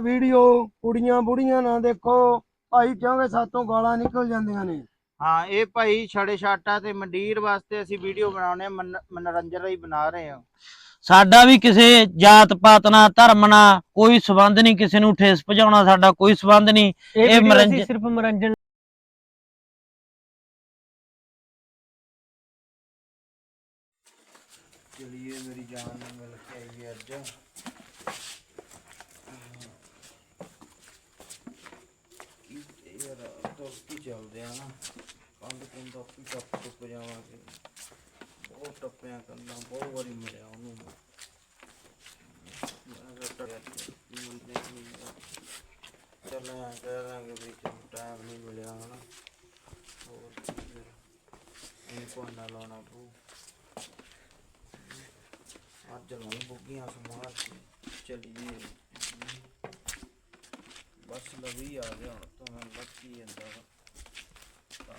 Video ਕੁੜੀਆਂ ਬੁੜੀਆਂ ਨਾ ਦੇਖੋ। ਭਾਈ ਕਿਉਂਕਿ ਸਾਤੋਂ ਗਾਲਾਂ ਨਿਕਲ ਜਾਂਦੀਆਂ ਨੇ। ਹਾਂ ਇਹ ਭਾਈ ਛੜੇ ਛਾਟਾ ਤੇ ਮੰਡੀਰ ਵਾਸਤੇ ਅਸੀਂ ਵੀਡੀਓ ਬਣਾਉਣੇ ਮਨੋਰੰਜਨ ਲਈ ਬਣਾ ਰਹੇ ਹਾਂ। ਸਾਡਾ ਵੀ ਕਿਸੇ ਜਾਤ ਪਾਤ ਨਾਲ ਧਰਮ ਨਾਲ ਕੋਈ ਸਬੰਧ ਨਹੀਂ ਕਿਸੇ ਨੂੰ ਠੇਸ ਪਹੁੰਚਾਉਣਾ ਸਾਡਾ ਕੋਈ ਸਬੰਧ ਨਹੀਂ। ਇਹ ਮਨੋਰੰਜਨ- ਸਿਰਫ ਮਨੋਰੰਜਨ ਚਲਿਏ ਮੇਰੀ ਜਾਨ ਨੂੰ ਮਿਲ ਕੇ ਆਈਏ ਅੱਜ ਕੀ ਯਾਰ ਤੁਰ ਕੀ ਚੱਲਦੇ ਆ ਨਾ। ਕੰਧ ਕੰਧ ਆਪੀ ਟੱਪ ਟੁੱਪ ਜਾਵਾਂਗੇ। ਬਹੁਤ ਟੱਪਿਆ ਕੰਦਾ ਬਹੁਤ ਵਾਰੀ ਮਿਲਿਆ ਉਹਨੂੰ ਮੈਂ। ਮੈਂ ਨਹੀਂ ਵੀ ਟਾਈਮ ਨਹੀਂ ਮਿਲਿਆ, ਹਨਾ। ਹੋਰ ਕੀ ਫਿਰ। ਇਹ ਲਾਉਣਾ ਪਊ। ਅੱਜ ਨੂੰ ਬੁੱਗੀਆਂ ਸਮਾਰ ਕੇ ਚੱਲੀਏ ਬਸ ਲਵੀ ਆ ਗਿਆ ਹੁਣ, ਤਾਂ ਮੈਂ ਲੱਗੀ ਜਾਂਦਾ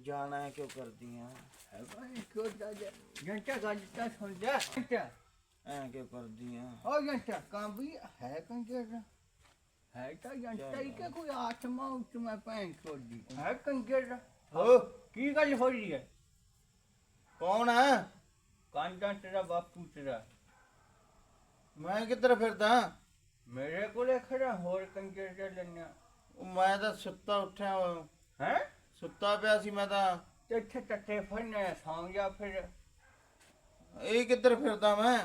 ਜਾਣਾ ਹੈ ਕਿਉਂ ਕਰਦੀਆਂ? ਹੈ ਭਾਈ ਕਿਉਂ ਦਾ ਜਾਂਚਾ ਗੱਲ ਤਾਂ ਸੁਣ ਜਾ ਜਾਂਚਾ ਐ ਕਿਉਂ ਕਰਦੀਆਂ? ਉਹ ਜਾਂਚਾ ਕੰਮ ਵੀ ਹੈ ਕੰਜਰ ਹੈ ਤਾਂ ਜਾਂਚਾ ਹੀ ਕਿ ਕੋਈ ਆਤਮਾ ਉੱਚ ਮੈਂ ਪੈਂ ਛੋੜੀ ਹੈ। ਕੰਜਰ ਹੋ। ਕੀ ਗੱਲ ਹੋ ਰਹੀ ਹੈ? ਕੌਣ ਹੈ ਕਾਂਟਾ ਤੇਰਾ ਬਾਪੂ ਤੇਰਾ। ਮੈਂ ਕਿੱਧਰ ਫਿਰਦਾ? ਮੇਰੇ ਕੋਲੇ ਖੜਾ ਹੋਰ ਕੰਜਰ ਦਾ ਲੈਣਾ। ਉਹ ਮੈਂ ਤਾਂ ਸੁੱਤਾ ਉੱਠਿਆ ਹੋਇਆ। ਹੈ? ਸੁੱਤਾ ਪਿਆ ਸੀ ਮੈਂ ਤਾਂ। ਤੇ ਇੱਥੇ ਟੱਟੇ ਫੜਨੇ ਸੌਂ ਜਾ ਫਿਰ। ਇਹ ਕਿੱਧਰ ਫਿਰਦਾ ਮੈਂ?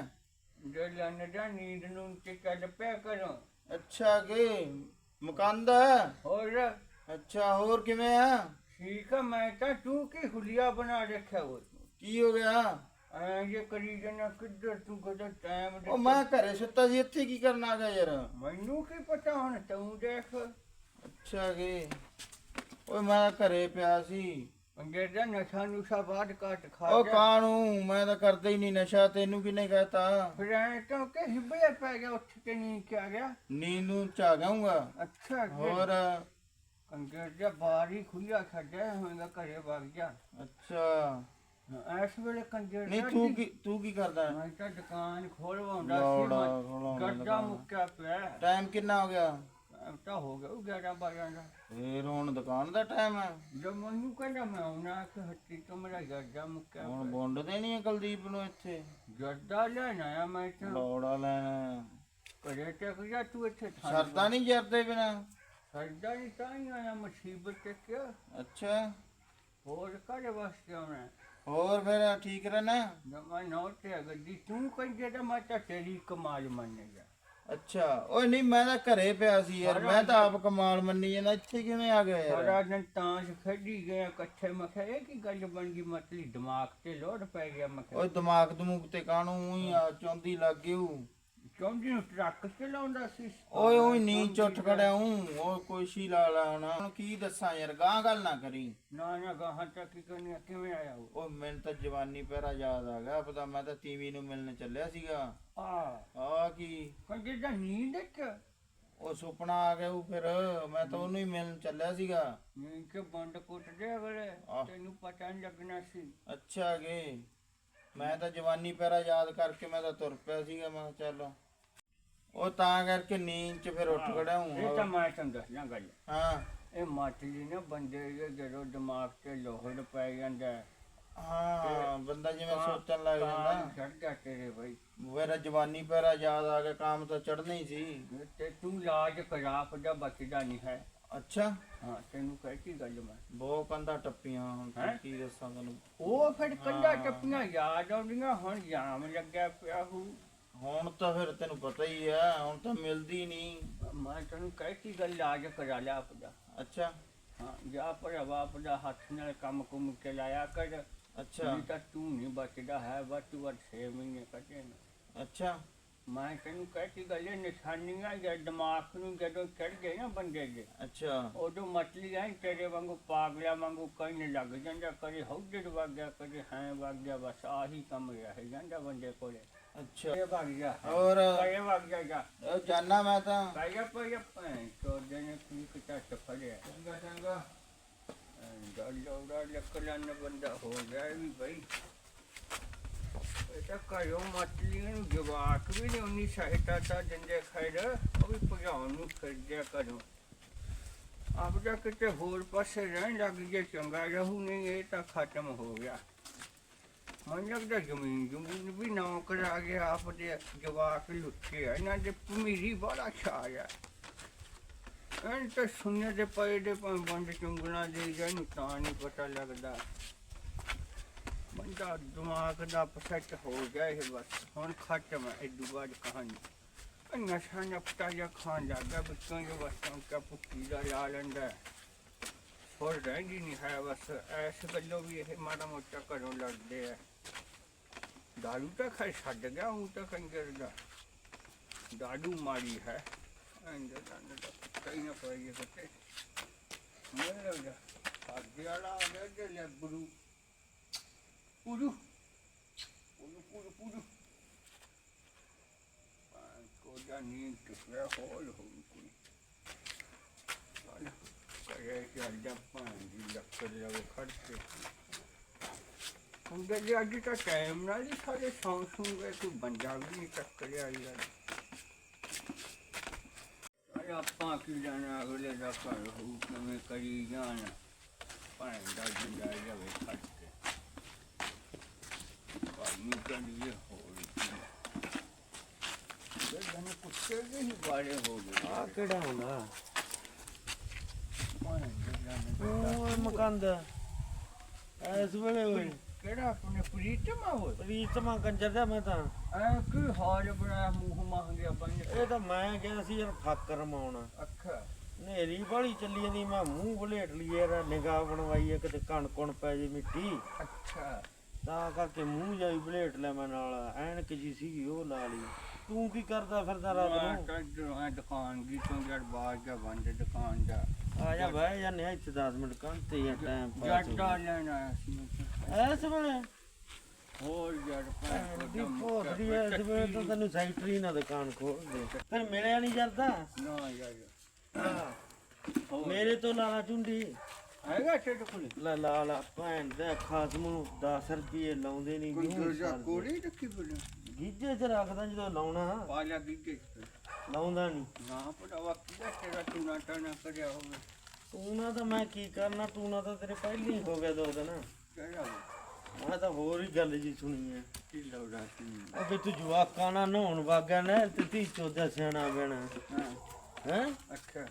ਜੇ ਲੈਣ ਦਾ ਨੀਂਦ ਨੂੰ ਚੱਲ ਪਿਆ ਕਰੋ। ਅੱਛਾ ਕਿ ਮਕਾਨਦਾ ਹੈ? ਹੋਰ? ਅੱਛਾ ਹੋਰ ਕਿਵੇਂ ਆ? ਠੀਕ ਆ ਮੈਂ ਤਾਂ ਤੂੰ ਕੀ ਹੁਲੀਆ ਬਣਾ ਰੱਖਿਆ ਉਹ ਕੀ ਹੋ ਗਿਆ? ਐ ਜੇ ਕਰੀ ਜਨਾ ਕਿੱਧਰ ਤੂੰ ਕਦੇ ਟਾਈਮ ਉਹ ਮੈਂ ਘਰੇ ਸੁੱਤਾ ਸੀ ਇੱਥੇ ਕੀ ਕਰਨ ਆ ਗਿਆ ਯਾਰ? ਮੈਨੂੰ ਕੀ ਪਤਾ ਹੁਣ ਤੂੰ ਦੇਖ। ਅੱਛਾ ਕਿ ਓਏ ਮੈਂ ਘਰੇ ਪਿਆ ਸੀ। ਅੰਗਰੇਜ਼ਾਂ ਨਸ਼ਾ ਨੁਸ਼ਾ ਬਾਦ ਕਾਟ ਖਾ ਗਿਆ। ਕਾਣੂ ਮੈਂ ਤਾਂ ਕਰਦਾ ਹੀ ਨਹੀਂ ਨਸ਼ਾ ਤੈਨੂੰ ਕਿਨੇ ਕਹਤਾ? ਫਿਰ ਐ ਤਾਂ ਕਿ ਹਿੱਬੇ ਪੈ ਗਿਆ ਉੱਠ ਕੇ ਨਹੀਂ ਕਿਆ ਗਿਆ। ਨੀਂਦ ਨੂੰ ਚਾ ਜਾਊਂਗਾ। ਅੱਛਾ ਹੋਰ? ਅੰਗਰੇਜ਼ਾਂ ਬਾਰੀ ਖੁੱਲਿਆ ਛੱਡਿਆ ਹੋਏਗਾ ਘਰੇ ਵਗ ਜਾ ਅੱਛਾ। ਇਸ ਵੇਲੇ ਕੰਜਰ ਨਹੀਂ ਤੂੰ ਕੀ ਤੂੰ ਕੀ ਕਰਦਾ? ਮੈਂ ਤਾਂ ਦੁਕਾਨ ਖੋਲਵਾਉਂਦਾ ਸੀ ਲੋੜਾ ਮੈਂ ਗੱਡਾ ਦੁਕਾਨ। ਮੁੱਕਿਆ ਪਿਆ। ਟਾਈਮ ਕਿੰਨਾ ਹੋ ਗਿਆ? ਤਾਂ ਹੋ ਗਿਆ 11 12 ਦਾ। ਫੇਰ ਹੁਣ ਦੁਕਾਨ ਦਾ ਟਾਈਮ ਹੈ। ਜਦ ਮੈਨੂੰ ਕਹਿੰਦਾ ਮੈਂ ਆਉਣਾ ਕਿ ਹੱਟੀ ਤੋਂ ਮੇਰਾ ਗੱਡਾ ਮੁੱਕਿਆ ਹੁਣ ਬੁੰਡ ਦੇਣੀ ਹੈ ਕੁਲਦੀਪ ਨੂੰ ਇੱਥੇ। ਗੱਡਾ ਲੈਣ ਆਇਆ ਮੈਂ ਤਾਂ ਲੋੜਾ ਲੈਣਾ। ਘਰੇ ਟਿਕ ਜਾ ਤੂੰ ਇੱਥੇ ਥਾਂ ਸਰਦਾ ਨਹੀਂ ਜਰਦੇ ਬਿਨਾ। ਸਰਦਾ ਨਹੀਂ ਤਾਂ ਹੀ ਆਇਆ ਮੁਸੀਬਤ ਤੇ ਕਿਆ ਅੱਛਾ। ਹੋਰ ਕਾਹਦੇ ਵਾਸਤੇ ਆਉਣਾ। ਹੋਰ ਫਿਰ ਠੀਕ ਰਹਿਣਾ। ਮੈਂ ਨੌ ਤੇ ਆ ਗੱਡੀ ਤੂੰ ਕਹਿੰਦੇ ਤਾਂ ਮੈਂ ਤਾਂ ਤੇਰੀ ਕਮਾਲ ਮੰਨੇਗਾ ਅੱਛਾ। ਓਏ ਨਹੀਂ ਮੈਂ ਤਾਂ ਘਰੇ ਪਿਆ ਸੀ ਯਾਰ। ਮੈਂ ਤਾਂ ਆਪ ਕਮਾਲ ਮੰਨੀ ਜਾਂਦਾ। ਇੱਥੇ ਕਿਵੇਂ ਆ ਗਿਆ ਯਾਰ? ਸਾਰਾ ਦਿਨ ਤਾਂਸ਼ ਖੇਡੀ ਗਿਆ ਇਕੱਠੇ। ਮੈਂ ਕਿਹਾ ਇਹ ਕੀ ਗੱਲ ਬਣ ਗਈ? ਮਤਲੀ ਦਿਮਾਗ ਤੇ ਲੋਡ ਪੈ ਗਿਆ। ਮੈਂ ਕਿਹਾ ਓਏ ਦਿਮਾਗ ਦਮੂਗ ਤੇ ਕਾਣੂ ਹੀ ਆ ਚੌਂਦੀ ਲੱਗ ਗਿਓ ਚੌਂਦੀ ਨੂੰ ਟਰੱਕ ਚਲਾਉਂਦਾ ਸੀ? ਓਏ ਓਏ ਨੀਂਦ ਚੁੱਟ ਖੜਿਆ ਹੂੰ ਓਏ ਕੋਈ ਸ਼ੀ ਲਾ ਲਾ ਹੁਣ ਕੀ ਦੱਸਾਂ ਯਾਰ ਗਾਂ ਗੱਲ ਨਾ ਕਰੀ। ਨਾ ਨਾ ਗਾਹਾਂ ਤੱਕ ਕੀ ਕਰਨੀ ਆ, ਕਿਵੇਂ ਆਇਆ ਉਹ? ਮੈਨੂੰ ਤਾਂ ਜਵਾਨੀ ਪਹਿਰਾ ਯਾਦ ਆ ਗਿਆ ਪਤਾ ਮੈਂ ਤਾਂ ਤੀਵੀ ਨੂੰ ਮਿਲਣ ਚੱਲਿਆ ਸੀਗਾ। ਆ। ਆ ਕੀ? ਕੰਜੇ ਦਾ ਨੀਂਦ ਚ? ਉਹ ਸੁਪਨਾ ਆ ਗਿਆ ਉਹ ਫਿਰ ਮੈਂ ਤਾਂ ਉਹਨੂੰ ਹੀ ਮਿਲਣ ਚੱਲਿਆ ਸੀਗਾ। ਨੀਂਦ ਚ ਬੰਦ ਕੁੱਟ ਦੇ ਅਗਲੇ ਆਹ। ਤੈਨੂੰ ਪਤਾ ਨਹੀਂ ਲੱਗਣਾ ਸੀ। ਅੱਛਾ ਗੇ। ਮੈਂ ਤਾਂ ਜਵਾਨੀ ਪਹਿਰਾ ਯਾਦ ਕਰਕੇ ਮੈਂ ਤਾਂ ਤੁਰ ਪਿਆ ਸੀਗਾ ਮੈਂ ਕਿਹਾ ਚੱਲ ਉਹ ਤਾਂ ਕਰਕੇ ਨੀਂਦ ਚ ਫਿਰ ਉੱਠ ਖੜਿਆ ਇਹ ਹੂੰ ਤਾਂ ਮੈਂ ਤੁਹਾਨੂੰ ਦੱਸਣਾ ਗੱਲ। ਹਾਂ। ਇਹ ਮਾਤਲੀ ਨਾ ਬੰਦੇ ਦੇ ਜਦੋਂ ਦਿਮਾਗ ਤੇ ਲੋਹੜ ਪੈ ਜਾਂਦਾ ਹੈ, ਹਾਂ ਬੰਦਾ ਜਿਵੇਂ ਸੋਚਣ ਲੱਗ ਤਾਂ ਜਾਂਦਾ। ਚੜ ਜਾ ਤੇਰੇ ਬਈ। ਮੇਰਾ ਜਵਾਨੀ ਪਹਿਰਾ ਯਾਦ ਆ ਗਿਆ ਕੰਮ ਤਾਂ ਚੜਨਾ ਹੀ ਸੀ। ਤੇ ਤੂੰ ਲਾਜ ਖਰਾਬ ਦਾ ਬਚਦਾ ਨਹੀਂ ਹੈ। ਅੱਛਾ। ਹਾਂ ਤੈਨੂੰ ਕਹਿਤੀ ਗੱਲ ਮੈਂ। ਬਹੁਤ ਕੰਧਾ ਟੱਪੀਆਂ ਹੁਣ ਤਾਂ ਹੈਂ? ਕੀ ਦੱਸਾਂ ਤੈਨੂੰ। ਉਹ ਫਿਰ ਕੰਡਾ ਟੱਪੀਆਂ ਯਾਦ ਆਉਂਦੀਆਂ ਹੁਣ ਜਾਮ ਲੱਗਿਆ ਪਿਆ ਹੂ। ਹੁਣ ਤਾਂ ਫਿਰ ਤੈਨੂੰ ਪਤਾ ਹੀ ਆ ਹੁਣ ਤਾਂ ਮਿਲਦੀ ਨਹੀਂ। ਮੈਂ ਤੈਨੂੰ ਕਹਿਤੀ ਗੱਲ ਲਾਜ ਕਰਾ ਲਿਆ ਆਪਦਾ ਅੱਛਾ। ਹਾਂ ਜਾ ਪਰ ਆਪਦਾ ਹੱਥ ਨਾਲ ਕੰਮ ਕੁਮ ਕੇ ਲਾਇਆ ਕਰ। ਅੱਛਾ। ਨਹੀਂ ਤਾਂ ਤੂੰ ਨਹੀਂ ਬਚਦਾ ਹੈ ਤੂੰ ਵੱਧ 6 ਮਹੀਨੇ ਕੱਢੇ ਨਾ। ਅੱਛਾ। ਮੈਂ ਤੈਨੂੰ ਕਹਿਤੀ ਗੱਲ ਇਹ ਨਿਸ਼ਾਨੀਆਂ ਜਾਂ ਦਿਮਾਗ ਨੂੰ ਜਦੋਂ ਚੜ ਗਏ ਨਾ ਬੰਦੇ ਦੇ ਅੱਛਾ। ਉਦੋਂ ਮਤਲੀ ਐ ਤੇਰੇ ਵਾਂਗੂ ਪਾਗਲਿਆਂ ਵਾਂਗੂ ਕਹਿਣ ਲੱਗ ਜਾਂਦਾ ਕਦੇ ਹੌਜੜ ਵਗ ਗਿਆ ਕਦੇ ਹੈ ਵਗ ਗਿਆ ਬਸ ਆਹੀ ਕੰਮ ਰਹਿ ਜਾਂਦਾ ਬੰਦੇ ਕੋਲੇ। ਅੱਛਾ। ਇਹ ਵਗ ਗਿਆ। ਹੋਰ? ਕਦੇ ਵਗ ਗਿਆ ਜਾ। ਉਹ ਜਾਨਾ ਮੈਂ ਤਾਂ। ਕਾਇਆ ਪਈ ਭੈਣ ਚੋਦੇ ਨੇ ਕੀ ਕਿਤਾ ਫੜਿਆ। ਚੰਗਾ ਚੰਗਾ। ਗਿਆ ਇਹ ਵੀ ਬਈ ਇਹ ਤਾਂ ਕਾਇਓ ਮਤਲੀ ਨੂੰ ਜਵਾਕ ਵੀ ਨਹੀਂ ਉਨੀ ਸਹਾਇਤਾ ਤਾਂ ਦਿੰਦੇ ਖੈਰ ਉਹ ਵੀ ਭਜਾਉਣ ਨੂੰ ਫਿਰਦਿਆ ਕਰੋ ਆਪ ਦਾ ਕਿਤੇ ਹੋਰ ਪਾਸੇ ਰਹਿਣ ਲੱਗ ਜੇ ਚੰਗਾ ਰਹੂ ਨਹੀਂ ਇਹ ਤਾਂ ਖਤਮ ਹੋ ਗਿਆ। ਮਨ ਲੱਗਦਾ ਜ਼ਮੀਨ ਜ਼ਮੀਨ ਵੀ ਨਾ ਕਰਾ ਗਿਆ ਆਪ ਦੇ ਜਵਾਕ ਲੁੱਟੇ ਆ, ਇਹਨਾਂ ਦੇ ਭਮੀਰੀ ਬੜਾ ਛਾ ਗਿਆ ਐਂ ਤਾਂ ਸੁਣਨੇ ਦੇ ਪਏ ਦੇ ਭਾਵੇਂ ਚੁੰਗਣਾ ਦੇ ਜਾਂ ਨੂੰ ਤਾਂ ਨਹੀਂ ਪਤਾ ਲੱਗਦਾ। ਬੰਦਾ ਦਿਮਾਗ ਦਾ ਪਸੱਟ ਹੋ ਗਿਆ ਇਹ ਬਸ। ਹੁਣ ਖਤਮ ਹੈ ਇਹ ਬਾਅਦ ਕਹਾਣੀ। ਇਹ ਨਸ਼ਾ ਨਪਟਾ ਜਾਂ ਖਾਣ ਲੱਗਾ ਬੱਚੋਂ ਜੋ ਬਸ ਉਨਕਾ ਪੁੱਤੀ ਦਾ ਲਾ ਲੈਂਦਾ। ਹੋਰ ਰਹਿੰਦੀ ਨਹੀਂ ਹੈ ਬਸ ਐਸ ਗੱਲੋਂ ਵੀ ਇਹ ਮਾੜਾ ਮੋਟਾ ਘਰੋਂ ਲੜਦੇ ਆ। ਦਾਰੂ ਤਾਂ ਖੈ ਛੱਡ ਗਿਆ, ਉਹ ਤਾਂ ਕੰਜਰ ਦਾ। ਦਾਰੂ ਮਾਰੀ ਹੈ। ਅੰਦਰ ਅੰਦਰ ਦਾ ਕਈ ਨਾ ਪਾਈਏ ਕਿਤੇ। ਮੈਨੂੰ ਲੱਗਦਾ ਅੱਗੇ ਵਾਲਾ ਆ ਗਿਆ ਜੇ ਲੈ ਗੁਰੂ। ਪੁਰੂ ਪੁਰੂ ਪੁਰੂ ਪੁਰੂ ਕੋਦਾ ਨੀਂਦ ਕਿਸਰਾ ਹੋਲ ਹੋ ਕੋਈ ਕਰੇ ਕਿ ਅੱਡਾ ਪਾਣੀ ਦੀ ਲੱਕੜ ਲਵੇ ਖੜਤੇ ਹੁੰਦੇ ਜੀ ਅੱਜ ਤਾਂ ਟਾਈਮ ਨਾਲ ਹੀ ਸਾਰੇ ਸੌਂ ਸੂਗੇ ਕੋਈ ਬੰਦਾ ਵੀ ਨਹੀਂ ਟੱਕਰਿਆ ਯਾਰ ਅਰੇ ਆਪਾਂ ਕੀ ਜਾਣਾ ਅਗਲੇ ਦਾ ਘਰ ਹੋ ਕਿਵੇਂ ਕਰੀ ਜਾਣ ਭਾਂ ਦਾ ਜਿੰਦਾ ਜਾਵੇ ਖੜ ਕੇ ਪਾਣੀ ਕੰਦੀ ਹੋਲ ਇਹ ਜਨ ਕੁੱਤੇ ਦੇ ਹੀ ਬਾਰੇ ਹੋ ਗਏ ਆ ਕਿਹੜਾ ਹੁੰਦਾ ਭਾਂ ਦਾ ਓਏ ਮਕੰਦ। ਐਸ ਵੇਲੇ ਓਏ। ਕਿਹੜਾ ਆਪਣੇ ਪ੍ਰੀਤਮਾ ਹੋ ਪ੍ਰੀਤਮਾ ਕੰਜਰ ਦਾ ਮੈਂ ਤਾਂ। ਐ ਕੀ ਹਾਲ ਬਣਾਇਆ ਮੂੰਹ ਮੰਗਿਆ ਬੰਨ ਇਹ ਤਾਂ ਮੈਂ ਗਿਆ ਸੀ ਯਾਰ ਫੱਕਰ ਮਾਉਣਾ। ਅੱਖਾਂ ਨੇਰੀ ਬਾਲੀ ਚੱਲੀ ਜਾਂਦੀ ਮੈਂ ਮੂੰਹ ਬਲੇਟ ਲਈ ਯਾਰ ਨਿਗਾਹ ਬਣਵਾਈ ਐ ਕਿਤੇ ਕਣ ਕੁਣ ਪੈ ਜੇ ਮਿੱਟੀ। ਅੱਛਾ। ਤਾਂ ਕਰਕੇ ਮੂੰਹ ਜਾਈ ਬਲੇਟ ਲੈ ਮੈਂ ਨਾਲ ਐਨਕ ਜੀ ਸੀਗੀ ਉਹ ਲਾ ਲਈ। ਤੂੰ ਕੀ ਕਰਦਾ ਫਿਰਦਾ ਰਾਤ ਨੂੰ? ਦੁਕਾਨ ਦੀ ਤੋਂ ਜੜ ਬਾਜ ਦਾ ਬੰਦ ਦੁਕਾਨ ਦਾ ਆ ਜਾ ਬਹਿ ਜਾਂਦੇ ਆ ਇੱਥੇ 10 ਮਿੰਟ ਕੰਮ ਤੇ ਯਾਰ ਟਾਈਮ ਪਾਸ ਜੱਟਾ ਲੈਣ ਆਇਆ ਸੀ ਮੈਂ ਤਾਂ। ਐਸ ਵੇਲੇ? ਹੋਰ ਜੜ ਦੀ ਭੋਸੜੀ ਐਸ ਵੇਲੇ ਤਾਂ ਤੈਨੂੰ ਸੈਕਟਰੀ ਨਾ ਦੁਕਾਨ ਖੋਲ ਦੇ। ਫਿਰ ਮਿਲਿਆ ਨਹੀਂ ਜਰਦਾ? ਨਾ ਯਾਰ। ਮੇਰੇ ਤੋਂ ਲਾਲਾ ਚੁੰਡੀ। ਹੈਗਾ ਛੇਟ ਕੋਲੇ? ਲਾ ਲਾ ਲਾ ਭੈਣ ਦਾ ਖਾਸਮ ਨੂੰ 10 ਰੁਪਏ ਲਾਉਂਦੇ ਨਹੀਂ ਕੋਈ ਦਰਜਾ ਕੋੜੀ ਰੱਖੀ ਬੋਲੇ ਗੀਜੇ ਚ ਰੱਖਦਾ ਜਦੋਂ ਲਾਉਣਾ। ਪਾਲਿਆ ਗਿੱਗੇ ਲਾਉਂਦਾ ਨਹੀਂ ਨਾ। ਪੜਾਵਾ ਕਿਹਦਾ ਤੇਰਾ ਟੂਣਾ ਟਾਣਾ ਕਰਿਆ ਹੋਵੇ? ਤੂੰ ਨਾ ਤਾਂ ਮੈਂ ਕੀ ਕਰਨਾ ਤੂੰ ਨਾ ਤਾਂ ਤੇਰੇ ਪਹਿਲੀ ਹੀ ਹੋ ਗਿਆ ਦੋ ਦਿਨ। ਕਿਹੜਾ ਮੈਂ ਤਾਂ ਹੋਰ ਹੀ ਗੱਲ ਜੀ ਸੁਣੀ ਐ ਕੀ ਲੋੜਾ ਸੀ ਅਬੇ ਤੂੰ ਜਵਾਕਾਂ ਨਾਲ ਨਹਾਉਣ ਵਾਗਿਆ ਨਾ ਤੇ ਤੀ ਚੋਦਾ ਸਿਆਣਾ ਬਣਾ ਹਾਂ। ਅੱਛਾ।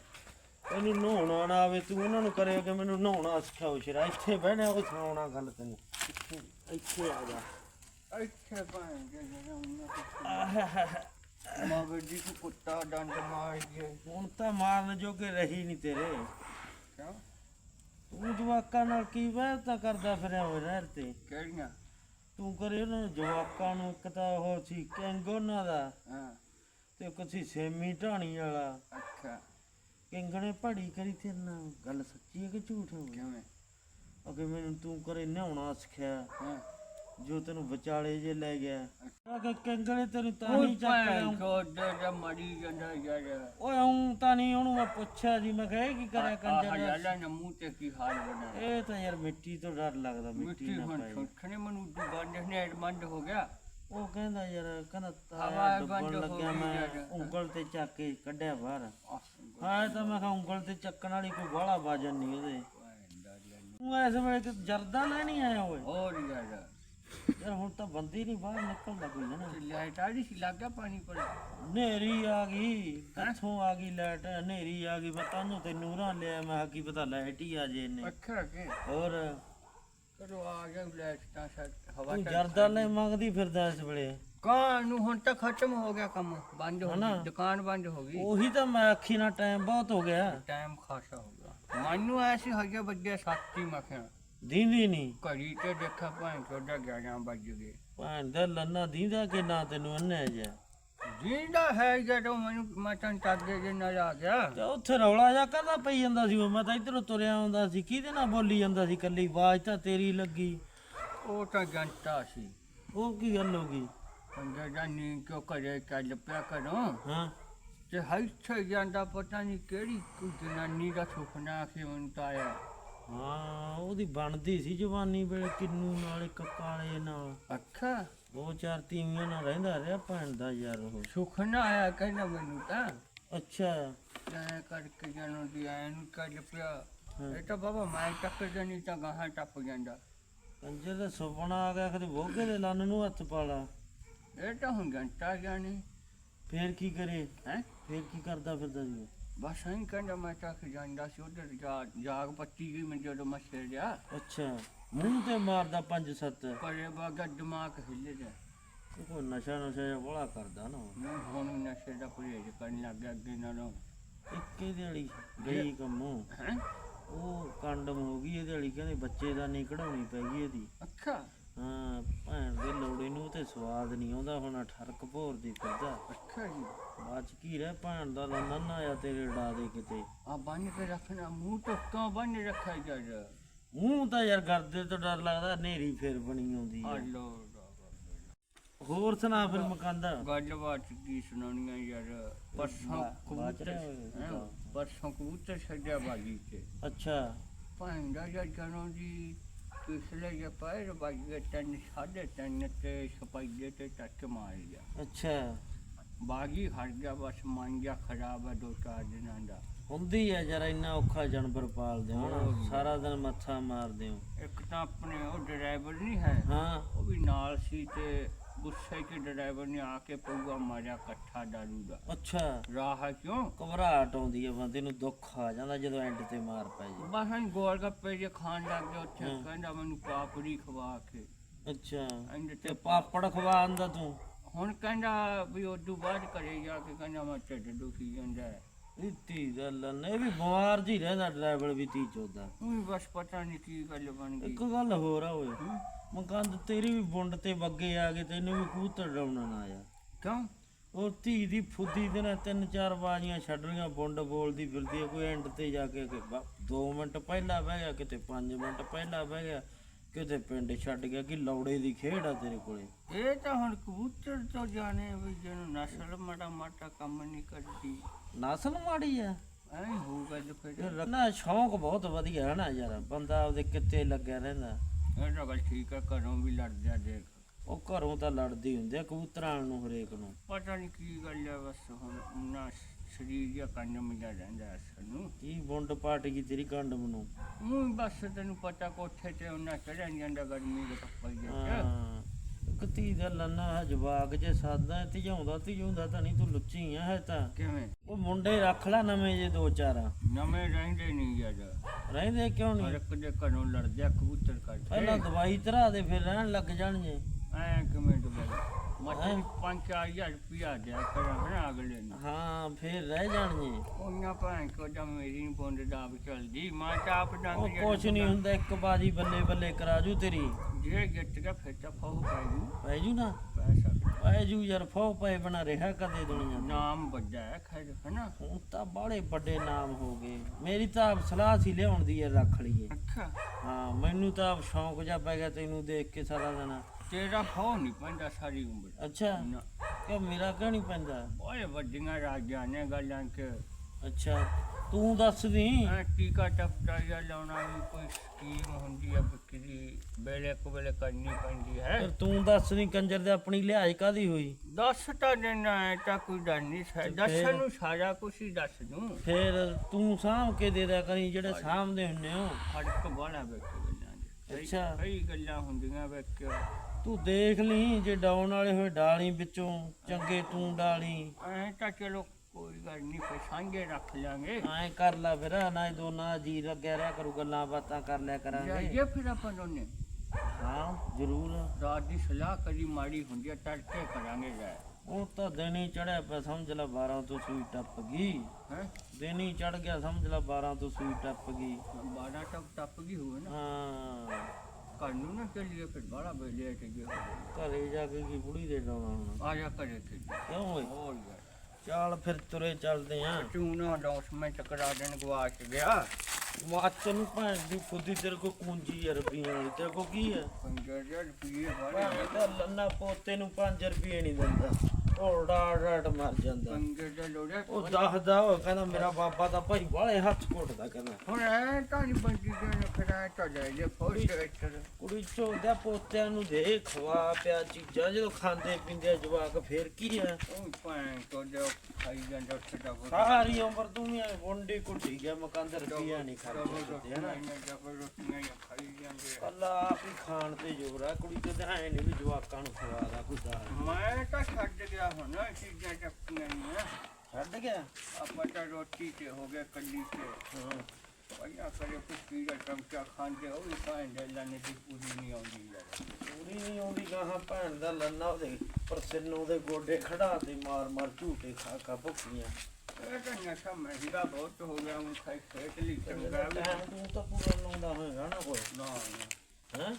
ਇਹਨੂੰ ਨਹਾਉਣਾ ਨਾ ਆਵੇ ਤੂੰ ਉਹਨਾਂ ਨੂੰ ਕਰਿਆ ਕਿ ਮੈਨੂੰ ਨਹਾਉਣਾ ਸਿਖਾਓ ਸ਼ਰਾ। ਇੱਥੇ ਬਹਿਣਾ ਉਹ ਸੁਣਾਉਣਾ ਗੱਲ ਤੈਨੂੰ। ਇੱਥੇ ਇੱਥੇ ਆ ਜਾ। ਅੱਛਾ ਭਾਂ ਜਿਹੜਾ ਉਹਨਾਂ ਮਗਰ ਜੀ ਕੋ ਕੁੱਤਾ ਡੰਡ ਮਾਰ ਗਿਆ ਹੁਣ ਤਾਂ ਮਾਰਨ ਜੋਗੇ ਰਹੀ ਨਹੀਂ ਤੇਰੇ। ਕਿਉਂ? ਤੂੰ ਜਵਾਕਾਂ ਨਾਲ ਕੀ ਵਹਿਤਾ ਕਰਦਾ ਫਿਰਿਆ ਹੋਇਆ ਨਹਿਰ ਤੇ? ਕਿਹੜੀਆਂ? ਤੂੰ ਕਰੇ ਉਹਨਾਂ ਨੂੰ ਜਵਾਕਾਂ ਨੂੰ ਇੱਕ ਤਾਂ ਉਹ ਸੀ ਕਿੰਗ ਉਹਨਾਂ ਦਾ ਹਾਂ। ਤੇ ਇੱਕ ਸੀ ਸੇਮੀ ਢਾਣੀ ਵਾਲਾ। ਅੱਛਾ। ਕਿੰਗ ਨੇ ਪੜੀ ਕਰੀ ਤੇਰੇ ਨਾਲ ਗੱਲ ਸੱਚੀ ਹੈ ਕਿ ਝੂਠ ਹੈ ਕਿਵੇਂ? ਅਗੇ ਮੈਨੂੰ ਤੂੰ ਕਰੇ ਨਹਾਉਣਾ ਸਿੱਖਿਆ। ਹਾਂ। ਜੋ ਤੈਨੂੰ ਵਿਚਾਲੇ ਜੇ ਲੈ ਗਿਆ। ਅਗੇ ਕਿੰਗ ਨੇ ਤੈਨੂੰ ਤਾਂ ਉਹ ਨਹੀਂ ਚੱਕਿਆ ਗੋਡੇ ਦਾ ਮੜੀ ਜਾਂਦਾ ਯਾਰ। ਓਏ ਹੂੰ ਤਾਂ ਨਹੀਂ ਉਹਨੂੰ ਮੈਂ ਪੁੱਛਿਆ ਸੀ ਮੈਂ ਕਿਹਾ ਇਹ ਕੀ ਕਰਿਆ ਆਹ ਕੰਜਰ ਦਾ? ਯਾਲਾ ਨਾ ਮੂੰਹ ਤੇ ਕੀ ਹਾਲ ਬਣਾ ਇਹ ਤਾਂ ਯਾਰ ਮਿੱਟੀ ਤੋਂ ਡਰ ਲੱਗਦਾ ਮਿੱਟੀ ਮਿੱਟੀ ਨਾ ਹੁਣ ਪਾਈ ਛੋਟਣੇ ਮਨੂੰ ਦੀ ਬੰਦ ਨੇ ਬੰਦ ਹੋ ਗਿਆ। ਉਹ ਕਹਿੰਦਾ ਯਾਰ ਕਹਿੰਦਾ ਤਾਇਆ ਡੁੱਬਣ ਲੱਗਿਆ ਮੈਂ ਯਾਰ। ਉਂਗਲ ਤੇ ਚੱਕ ਕੇ ਕੱਢਿਆ ਬਾਹਰ। ਹਾਂ ਤਾਂ ਮੈਂ ਕਿਹਾ ਉਂਗਲ ਤੇ ਚੱਕਣ ਵਾਲੀ ਕੋਈ ਬਾਹਲਾ ਵਜਨ ਨਹੀਂ ਉਹਦੇ। ਯਾਰ। ਤੂੰ ਇਸ ਵੇਲੇ ਜਰਦਾ ਲੈਣੀ ਆਇਆ ਓਏ। ਹੋਰ ਯਾਰ। ਯਾਰ ਹੁਣ ਤਾਂ ਬੰਦੀ ਨਹੀਂ ਬਾਹਰ ਨਿਕਲਦਾ ਕੋਈ ਨਾ। ਲਾਈਟ ਆ ਗਈ ਸੀ ਲੱਗਾ ਪਾਣੀ ਪਰ ਹਨੇਰੀ ਆ ਗਈ ਕਿੱਥੋਂ ਆ ਗਈ ਲਾਈਟ? ਹਨੇਰੀ ਆ ਗਈ ਮੈਂ ਤੁਹਾਨੂੰ ਤੇ ਨੂਰਾਂ ਲਿਆ ਮੈਂ ਕੀ ਪਤਾ ਲਾਈਟ ਹੀ ਆ ਜੇ ਇਹਨੇ ਅੱਖਾਂ ਕੇ ਹੋਰ? ਕਦੋਂ ਆ ਗਿਆ ਲਾਈਟ ਤਾਂ ਸਾ ਹਵਾ ਤੂੰ ਜਰਦਾ ਲੈ ਮੰਗਦੀ ਫਿਰਦਾ ਇਸ ਵੇਲੇ। ਕਾਂ ਨੂੰ ਹੁਣ ਤਾਂ ਖਤਮ ਹੋ ਗਿਆ ਕੰਮ ਬੰਦ ਹੋ ਹਨਾ? ਗਈ ਦੁਕਾਨ ਬੰਦ ਹੋ ਗਈ। ਉਹੀ ਤਾਂ ਮੈਂ ਆਖੀ ਨਾ ਟਾਈਮ ਬਹੁਤ ਹੋ ਗਿਆ। ਟਾਈਮ ਖਾਸਾ ਹੋ ਗਿਆ। ਮੈਨੂੰ ਐਸੀ ਹਜੇ ਵੱਜੇ ਸਾਤੀ ਮਖਿਆ ਦੀਂਦੀ ਨਹੀਂ ਘੜੀ ਤੇ ਦੇਖਾ ਭਾਂ ਚੋਦਾ 11 ਵੱਜ ਗਏ। ਭੈਣ ਦਾ ਲੰਨਾ ਦੀਂਦਾ ਕਿ ਨਾ ਤੈਨੂੰ ਅੰਨਿਆ ਜਾ ਜਿੰਦਾ ਹੈ ਜਦੋਂ ਮੈਨੂੰ ਮਟਨ ਟੱਗੇ ਦੇ ਨਾਲ ਆ ਗਿਆ। ਤੇ ਉੱਥੇ ਰੌਲਾ ਜਾ ਕਰਦਾ ਪਈ ਜਾਂਦਾ ਸੀ? ਮੈਂ ਤਾਂ ਇਧਰੋਂ ਤੁਰਿਆ ਆਉਂਦਾ ਸੀ। ਕਿਹਦੇ ਨਾਲ ਬੋਲੀ ਜਾਂਦਾ ਸੀ ਕੱਲੀ ਆਵਾਜ਼ ਤਾਂ ਤੇਰੀ ਲੱਗੀ। ਉਹ ਤਾਂ ਜਨਤਾ ਸੀ। ਉਹ ਕੀ ਗੱਲ ਹੋ ਗਈ? ਪੰਗਾ ਜਾਨੀ ਕਿਉਂ ਕਰੇ ਚੱਲ ਪਿਆ ਕਰੋ ਹਾਂ। ਤੇ ਹਾਈਥੇ ਜਾਂਦਾ ਪਤਾ ਨਹੀਂ ਕਿਹੜੀ ਕੋਈ ਜਨਾਨੀ ਦਾ ਸੁਪਨਾ ਸੀ ਮੈਨੂੰ ਤਾਂ ਆਇਆ। ਹਾਂ ਉਹਦੀ ਬਣਦੀ ਸੀ ਜਵਾਨੀ ਵੇਲੇ ਕਿੰਨੂ ਨਾਲ ਇੱਕ ਕਾਲੇ ਨਾਲ। ਅੱਖਾ ਦੋ ਚਾਰ ਤੀਵੀਆਂ ਨਾਲ ਰਹਿੰਦਾ ਰਿਹਾ ਭੈਣ ਦਾ ਯਾਰ ਉਹ। ਸੁਪਨਾ ਆਇਆ ਕਹਿੰਦਾ ਮੈਨੂੰ ਤਾਂ। ਅੱਛਾ। ਐ ਕਰਕੇ ਜਾਨੋ ਦੀ ਐ ਨੂੰ ਚੱਲ ਪਿਆ। ਇਹ ਤਾਂ ਬਾਬਾ ਮੈਂ ਟੱਕਰ ਨਹੀਂ ਤਾਂ ਗਾਹਾਂ ਟੱਪ ਜਾਂਦਾ। ਕੰਜਰ ਦਾ ਸੁਪਨਾ ਆ ਗਿਆ ਕਦੇ ਭੋਗੇ ਦੇ ਲੰਨ ਨੂੰ ਹੱਥ ਪਾਲਾ ਇਹ ਤਾਂ ਹੁਣ ਜਨਤਾ ਜਾਣੀ। ਫੇਰ ਕੀ ਕਰੇ? ਹੈ? ਫੇਰ ਕੀ ਕਰਦਾ ਫਿਰਦਾ ਉਹ? ਬਸ ਐਂ ਕਹਿੰਦਾ ਮੈਂ ਟੱਕ ਜਾਂਦਾ ਸੀ ਉਧਰ ਜਾ ਜਾਗ ਪੱਤੀ ਗਈ ਮੈਂ ਜਦੋਂ ਮੈਂ ਛੇੜਿਆ ਅੱਛਾ ਮੂੰਹ ਤੇ ਮਾਰਦਾ ਪੰਜ ਸੱਤ। ਪਰੇ ਬਾਗਾ ਦਿਮਾਗ ਹਿੱਲ ਗਿਆ। ਉਹ ਨਸ਼ਾ ਨਸ਼ਾ ਜਿਹਾ ਬੜਾ ਕਰਦਾ ਨਾ। ਮੈਂ ਹੁਣ ਨਸ਼ੇ ਦਾ ਪਰਹੇਜ਼ ਕਰਨ ਲੱਗ ਗਿਆ ਅੱਗੇ ਨਾਲੋਂ। ਇੱਕੇ ਦਿਹਾੜੀ ਗਈ ਕੰਮੋਂ। ਉਹ ਕੰਡਮ ਹੋ ਗਈ ਇਹਦੇ ਵਾਲੀ ਕਹਿੰਦੇ ਬੱਚੇ ਦਾ ਨਹੀਂ ਕਢਾਉਣੀ ਪੈ ਗਈ ਇਹਦੀ। ਅੱਛਾ। ਹਾਂ ਭੈਣ ਦੇ ਲੋੜੇ ਨੂੰ ਤੇ ਸਵਾਦ ਨਹੀਂ ਆਉਂਦਾ ਹੁਣ ਠਰਕ ਭੋਰਦੀ ਫਿਰਦਾ। ਅੱਛਾ ਜੀ। ਬਾਅਦ ਚ ਕੀ ਰਹਿ ਭੈਣ ਦਾ ਲੰਨ ਆਇਆ ਤੇਰੇ ਡਾ ਦੇ ਕਿਤੇ। ਆ ਬੰਨ ਕੇ ਰੱਖਣਾ ਮੂੰਹ ਤੋਂ ਕਿਉਂ ਬੰਨ ਰੱਖਿਆ ਜਾ ਮੂੰਹ ਤਾਂ ਯਾਰ ਗਰਦੇ ਤੋਂ ਡਰ ਲੱਗਦਾ ਨੇਰੀ ਫੇਰ ਬਣੀ ਆਉਂਦੀ ਆ। ਆ ਲੋ ਹੋਰ ਸੁਣਾ ਫਿਰ ਮਕਾਂਦਾ? ਗੱਲਬਾਤ ਕੀ ਸੁਣਾਉਣੀ ਆ ਯਾਰ? ਪਰਸੋਂ ਕਬੂਤਰ ਹੈਂ, ਪਰਸੋਂ ਕਬੂਤਰ ਛੱਡਿਆ ਬਾਗੀ ਤੇ ਅੱਛਾ। ਭਾਂਡਾ ਜਾਂ ਜਨੋ ਜੀ ਪਿਛਲੇ ਜੇ ਪੈਰ ਬਾਗੀ ਤਿੰਨ ਸਾਢੇ ਤਿੰਨ ਤੇ ਸਪਾਈਏ ਤੇ ਟੱਕ ਮਾਰ ਗਿਆ। ਅੱਛਾ। ਬਾਗੀ ਹਟ ਗਿਆ ਬਸ ਮਨ ਜਾ ਖਰਾਬ ਹੈ ਦੋ ਚਾਰ ਦਿਨਾਂ ਦਾ। ਹੁੰਦੀ ਆ ਜਰਾ ਇੰਨਾ ਔਖਾ ਜਾਨਵਰ ਪਾਲਦੇ ਹੋ। ਨਾ ਸਾਰਾ ਦਿਨ ਮੱਥਾ ਮਾਰਦੇ ਹੋ। ਇੱਕ ਤਾਂ ਆਪਣੇ ਉਹ ਡਰਾਈਵਰ ਨਹੀਂ ਹੈ ਹਾਂ। ਉਹ ਵੀ ਨਾਲ ਸੀ ਤੇ ਗੁੱਸੇ ਕੇ ਡਰਾਈਵਰ ਨੇ ਆ ਕੇ ਪਊਆ ਮਾਰਿਆ ਇਕੱਠਾ ਦਾਰੂ ਦਾ ਅੱਛਾ ਰਾਹ ਕਿਉਂ ਘਬਰਾਹਟ ਆਉਂਦੀ ਹੈ ਬੰਦੇ ਨੂੰ ਦੁੱਖ ਆ ਜਾਂਦਾ ਜਦੋਂ ਐਂਡ ਤੇ ਮਾਰ ਪੈ ਜੇ ਬਾਹਨ ਗੋਲ ਗੱਪੇ ਜੇ ਖਾਣ ਲੱਗ ਗਿਆ ਉੱਥੇ ਹਾਂ। ਕਹਿੰਦਾ ਮੈਨੂੰ ਪਾਪੜੀ ਖਵਾ ਕੇ ਅੱਛਾ ਐਂਡ ਤੇ ਤੇ ਪਾਪੜ ਖਵਾ ਆਂਦਾ ਤੂੰ ਹੁਣ ਕਹਿੰਦਾ ਵੀ ਉਦੋਂ ਬਾਅਦ ਘਰੇ ਜਾ ਕੇ ਕਹਿੰਦਾ ਮੈਂ ਢਿੱਡ ਦੁਖੀ ਜਾਂਦਾ ਹੈ ਇੱਤੀ ਗੱਲ ਨੇ ਵੀ ਬਿਮਾਰ ਜੀ ਰਹਿੰਦਾ ਡਰਾਈਵਰ ਵੀ ਤੀ ਚੋਦਾ ਉਹ ਵੀ ਬਸ ਪਤਾ ਨਹੀਂ ਕੀ ਗੱਲ ਬਣ ਗਈ ਇੱਕ ਗੱਲ ਹੋਰ ਆ ਓਏ? ਮਕੰਦ ਤੇਰੀ ਵੀ ਬੁੰਡ ਤੇ ਵੱਗੇ ਆ ਗਏ ਤੈਨੂੰ ਵੀ ਕੂਤਰ ਡਾਉਣਾ ਨਾ ਆਇਆ। ਕਿਉਂ? ਉਹ ਧੀ ਦੀ ਫੁੱਦੀ ਦੇ ਨਾਲ ਤਿੰਨ ਚਾਰ ਬਾਜੀਆਂ ਛੱਡ ਰਹੀਆਂ ਬੁੰਡ ਬੋਲਦੀ ਫਿਰਦੀ ਆ ਕੋਈ ਐਂਡ ਤੇ ਜਾ ਕੇ ਕਿ 2 ਮਿੰਟ ਪਹਿਲਾਂ ਬਹਿ ਗਿਆ ਕਿਤੇ 5 ਮਿੰਟ ਪਹਿਲਾਂ ਬਹਿ ਗਿਆ ਕਿਤੇ ਪਿੰਡ ਛੱਡ ਗਿਆ ਕਿ ਲੌੜੇ ਦੀ ਖੇਡ ਆ ਤੇਰੇ ਕੋਲੇ। ਇਹ ਤਾਂ ਹੁਣ ਕਬੂਤਰ ਤੋਂ ਜਾਣੇ ਵੀ ਜਿਹਨੂੰ ਨਸਲ ਮਾੜਾ ਮਾਟਾ ਕੰਮ ਨਹੀਂ ਕਰਦੀ। ਨਸਲ ਮਾੜੀ ਆ? ਐ ਹੋ ਗੱਲ ਫਿਰ ਨਾ ਸ਼ੌਂਕ ਬਹੁਤ ਵਧੀਆ ਹੈ ਨਾ ਯਾਰ ਬੰਦਾ ਆਪਦੇ ਕਿੱਤੇ ਲੱਗਿਆ ਰਹਿੰਦਾ। ਇਹ ਤਾਂ ਗੱਲ ਠੀਕ ਹੈ ਘਰੋਂ ਵੀ ਲੜ ਜਾ। ਦੇਖ ਉਹ ਘਰੋਂ ਤਾਂ ਲੜਦੀ ਹੁੰਦੇ ਆ ਕਬੂਤਰਾਂ ਨੂੰ ਹਰੇਕ ਨੂੰ। ਪਤਾ ਨਹੀਂ ਕੀ ਗੱਲ ਹੈ ਬਸ ਹੁਣ ਨਾ ਸਰੀਰ ਜਿਹਾ ਕੰਨ ਮਿਲਿਆ ਰਹਿੰਦਾ ਸਾਨੂੰ ਕੀ ਬੁੰਡ ਪਾਟ ਗਈ ਤੇਰੀ ਕੰਡਮ ਨੂੰ ਉਹ ਬਸ ਤੈਨੂੰ ਪਤਾ ਕੋਠੇ ਤੇ ਉਹਨਾਂ ਚੜਿਆ ਨਹੀਂ ਜਾਂਦਾ ਗਰਮੀ ਦੇ ਕੱਪੜੇ ਚ ਹਾਂ। ਧੀ ਦਾ ਲੰਨਾ ਹੈ ਜਵਾਕ ਜੇ ਸਾਦਾ ਧਿਆਉਂਦਾ ਧਿਆਉਂਦਾ ਤਾਂ ਨਹੀਂ ਤੂੰ ਲੁੱਚੀ ਆ ਹੈ ਤਾਂ। ਕਿਵੇਂ? ਉਹ ਮੁੰਡੇ ਰੱਖ ਲੈ ਨਵੇਂ ਜੇ ਦੋ ਚਾਰ। ਨਵੇਂ ਰਹਿੰਦੇ ਨਹੀਂ ਜ਼ਿਆਦਾ ਰਹਿੰਦੇ ਕਿਉਂ ਨਹੀਂ? ਇੱਕ ਦੇ ਘਰੋਂ ਲੜਦੇ ਆ ਕਬੂਤਰ ਪਹਿਲਾਂ ਕੱਢ ਦਵਾਈ ਧਰਾ ਦੇ ਫਿਰ ਰਹਿਣ ਲੱਗ ਜਾਣਗੇ। ਐ ਕਿਵੇਂ ਡੁੱਬੇ ਚਾਰ ਹਜ਼ਾਰ ਰੁਪਇਆ ਦਿਆ ਕਰਾਂ ਅਗਲੇ ਨੂੰ। ਹਾਂ ਫਿਰ ਰਹਿ ਜਾਣਗੇ। ਉਹਨਾਂ ਭੈਣ ਕੋ ਤਾਂ ਮੇਰੀ ਨੀ ਬੁੰਡ ਦਾ ਚੱਲਦੀ। ਮੈਂ ਤਾਂ ਆਪ ਡੰਗ ਉਹ ਕੁਛ ਨਹੀਂ ਹੁੰਦਾ ਇੱਕ ਬਾਜੀ ਬੱਲੇ ਬੱਲੇ ਕਰਾਜੂ ਤੇਰੀ। ਜੇ ਜਿੱਤ ਗਿਆ ਫਿਰ ਤਾਂ ਫੋਹ ਪੈ ਜੂ। ਪੈ ਜੂ ਨਾ? ਪੈਸਾ। ਪੈ ਜੂ ਯਾਰ ਫੋ ਪਏ ਬਣਾ ਰਿਹਾ ਕਦੇ ਦੁਨੀਆ। ਨਾਮ ਵੱਡਾ ਹੈ ਖੈਰ ਹਨਾ? ਹੁਣ ਤਾਂ ਬਾਹਲੇ ਵੱਡੇ ਨਾਮ ਹੋ ਗਏ। ਮੇਰੀ ਤਾਂ ਆਪ ਸਲਾਹ ਸੀ ਲਿਆਉਣ ਦੀ ਯਾਰ ਰੱਖ ਲਈਏ। ਅੱਛਾ। ਹਾਂ ਮੈਨੂੰ ਤਾਂ ਆਪ ਸ਼ੌਂਕ ਜਾ ਪੈ ਗਿਆ ਤੈਨੂੰ ਦੇਖ ਕੇ ਸਾਰਾ ਦਿਨ। ਤੇਰਾ ਫੋਹ ਨਹੀਂ ਪੈਂਦਾ ਸਾਰੀ ਉਮਰ। ਅੱਛਾ। ਨਾ। ਕਿ ਮੇਰਾ ਕਿਉਂ ਨਹੀਂ ਪੈਂਦਾ? ਓਏ ਵੱਡੀਆਂ ਰਾਜਾਂ ਨੇ ਗੱਲਾਂ ਕਿ ਅੱਛਾ। ਤੂੰ ਦੱਸ ਦੀ ਆ ਟੀਕਾ ਟਪਟਾ ਜਾਂ ਲਾਉਣਾ ਵੀ ਕੋਈ ਸਕੀਮ ਹੁੰਦੀ ਆ ਕਿਦੀ ਵੇਲੇ ਕੋ ਵੇਲੇ ਕਰਨੀ ਪੈਂਦੀ ਹੈ। ਫਿਰ ਤੂੰ ਦੱਸ ਦੀ ਕੰਜਰ ਦੇ ਆਪਣੀ ਲਿਹਾਜ਼ ਕਾਦੀ ਹੋਈ? ਦੱਸ ਤਾਂ ਦੇਣਾ ਹੈ ਤਾਂ ਕੋਈ ਡਰ ਨਹੀਂ ਹੈ ਦੱਸਣ? ਨੂੰ ਸਾਰਾ ਕੁਝ ਹੀ ਦੱਸ ਦੂੰ। ਫਿਰ ਤੂੰ ਸਾਂਭ ਕੇ ਦੇ ਦਿਆ ਕਰੀ ਜਿਹੜੇ ਸਾਂਭਦੇ ਹੁੰਨੇ ਹੋ। ਵੇਖ ਗੱਲਾਂ ਦੇ। ਕਈ- ਅੱਛਾ। ਕਈ ਗੱਲਾਂ ਹੁੰਦੀਆਂ ਵੇਖ ਤੂੰ ਦੇਖ ਲਈ ਜੇ ਡਾਉਣ ਵਾਲੇ ਹੋਏ ਡਾਲੀ ਵਿੱਚੋਂ ਚੰਗੇ ਤੂੰ ਡਾਲੀ। ਐ ਤਾਂ ਚਲੋ ਕੋਈ ਗੱਲ ਨਹੀਂ ਫਿਰ ਸਾਂਝੇ ਰੱਖ ਲਾਂਗੇ। ਐਂ ਕਰ ਲੈ ਫਿਰ ਨਾ ਇਹ ਦੋਨਾਂ ਜੀ ਲੱਗਿਆ ਰਿਆ ਕਰੂ ਗੱਲਾਂ ਬਾਤਾਂ ਕਰ ਲਿਆ ਕਰਾਂਗੇ। ਜਾਈਏ ਫਿਰ ਆਪਾਂ ਦੋਨੇ। ਹਾਂ ਜ਼ਰੂਰ। ਰਾਤ ਦੀ ਸਲਾਹ ਕਰੀ ਮਾੜੀ ਹੁੰਦੀ ਹੈ ਤੜਕੇ ਕਰਾਂਗੇ ਜਾ। ਉਹ ਤਾਂ ਦਿਨ ਹੀ ਚੜਿਆ ਪਿਆ ਸਮਝ ਲੈ 12 ਤੋਂ ਸੂਈ ਟੱਪ ਗਈ। ਹੈ? ਦਿਨ ਹੀ ਚੜ ਗਿਆ ਸਮਝ ਲੈ 12 ਤੋਂ ਸੂਈ ਟੱਪ ਗਈ। 12 ਤੱਕ ਟੱਪ ਗਈ ਹੋਵੇ ਨਾ। ਹਾਂ। ਘਰ ਨੂੰ ਨਾ ਚੱਲੀਏ ਫਿਰ ਬੜਾ ਬੇਲੇ ਤੇ ਜੇ ਘਰੇ ਜਾ ਕੇ ਕੀ ਬੁੜੀ ਦੇ ਡਾਉਣਾ ਹੁਣ ਆ ਜਾ ਕਰੇ ਕਿ ਕਿਉਂ ਓਏ? ਹੋਰ ਯਾਰ। ਚੱਲ ਫਿਰ ਤੁਰੇ ਚੱਲਦੇ ਆਂ। ਤੂੰ ਨਾ ਅਨਾਉਂਸਮੈਂਟ ਕਰਾ ਦੇਣ ਗਵਾਚ ਗਿਆ। ਵਾਚ ਨੂੰ ਭੈਣ ਦੀ ਫੁੱਦੀ ਤੇਰੇ ਕੋ ਕੁੰਜੀ ਰੁਪਈਆਂ ਵਾਲੀ। ਤੇਰੇ ਕੋ ਕੀ ਹੈ 5000 ਰੁਪਏ ਵਾਲੇ। ਲੰਨਾ ਪੋਤੇ ਨੂੰ 5 ਰੁਪਏ ਨਹੀਂ ਦਿੰਦਾ। ਡਾੜ ਡਾੜ ਮਰ ਜਾਂਦਾ। ਪੰਗੇ ਦਾ ਲੋੜਾ ਉਹ ਦੱਸਦਾ ਉਹ ਕਹਿੰਦਾ ਮੇਰਾ ਬਾਬਾ ਤਾਂ ਭਾਈ ਵਾਲੇ ਹੱਥ ਘੁੱਟਦਾ ਕਹਿੰਦਾ। ਹੁਣ ਐ ਤਾਂ ਨਹੀਂ ਬੰਦੀ ਦੇ ਖੜਾ ਤਾਂ ਲੈ ਲੈ ਫੋਟੋ ਇੱਥੇ ਕੁੜੀ ਚੋਦਿਆ ਪੋਤਿਆਂ ਨੂੰ ਦੇ ਖਵਾ ਪਿਆ ਚੀਜ਼ਾਂ ਜਦੋਂ ਖਾਂਦੇ ਪੀਂਦੇ ਜਵਾਕ ਫੇਰ ਕੀ ਆ? ਉਹ ਪਾਣ ਤੋਂ ਜੋ ਖਾਈ ਜਾਂਦਾ ਦਾ ਸਾਰੀ ਉਮਰ ਤੂੰ ਵੀ ਵੰਡੀ ਕੁੱਟੀ ਗਿਆ ਮਕਾਨ ਰੁਪਈਆ ਨਹੀਂ ਖਰਚਦੇ ਹੈ ਨਾ। ਕੱਲਾ ਆਪ ਹੀ ਖਾਣ ਤੇ ਜੋਰ ਆ ਕੁੜੀ ਤੇ ਐ ਨਹੀਂ ਵੀ ਜਵਾਕਾਂ ਨੂੰ ਖਵਾਦਾ ਕੋਈ ਦਾਲ ਮੈਂ ਤਾਂ ਛੱਡ ਗਿਆ ਹੁਣ ਚੀਜ਼ਾਂ ਟੱਪੀਆਂ ਨਹੀਂ ਆ। ਛੱਡ ਗਿਆ? ਆਪਾਂ ਤਾਂ ਰੋਟੀ ਤੇ ਹੋ ਗਏ ਕੱਲੀ ਤੇ। ਹਾਂ। ਪਹਿਲਾਂ ਕਰੇ ਕੁੱਤੀ ਦਾ ਚਮਚਾ ਖਾਂਦੇ ਉਹ ਵੀ ਖਾਂਦੇ ਲੈਣੇ ਦੀ ਪੂਰੀ ਨਹੀਂ ਆਉਂਦੀ ਯਾਰ। ਪੂਰੀ ਨਹੀਂ ਆਉਂਦੀ ਗਾਹਾਂ ਭੈਣ ਦਾ ਲੰਨਾ ਉਹਦੇ ਪਰਸਿਨ ਉਹਦੇ ਗੋਡੇ ਖੜਾ ਤੇ ਮਾਰ ਮਾਰ ਝੂਟੇ ਖਾ ਖਾ ਭੁੱਖੀਆਂ। ਇਹ ਤਾਂ ਨਸ਼ਾ ਮਹਿੰਗਾ ਬਹੁਤ ਹੋ ਗਿਆ ਹੁਣ ਖਾਈ ਖੇਤ ਲਈ ਚੰਗਾ ਵੀ। ਟਾਈਮ ਤੂੰ ਤਾਂ ਪੂਰਾ ਲਾਉਂਦਾ ਹੋਏਗਾ ਨਾ ਕੋਈ। ਨਾ ਨਾ। ਹੈ?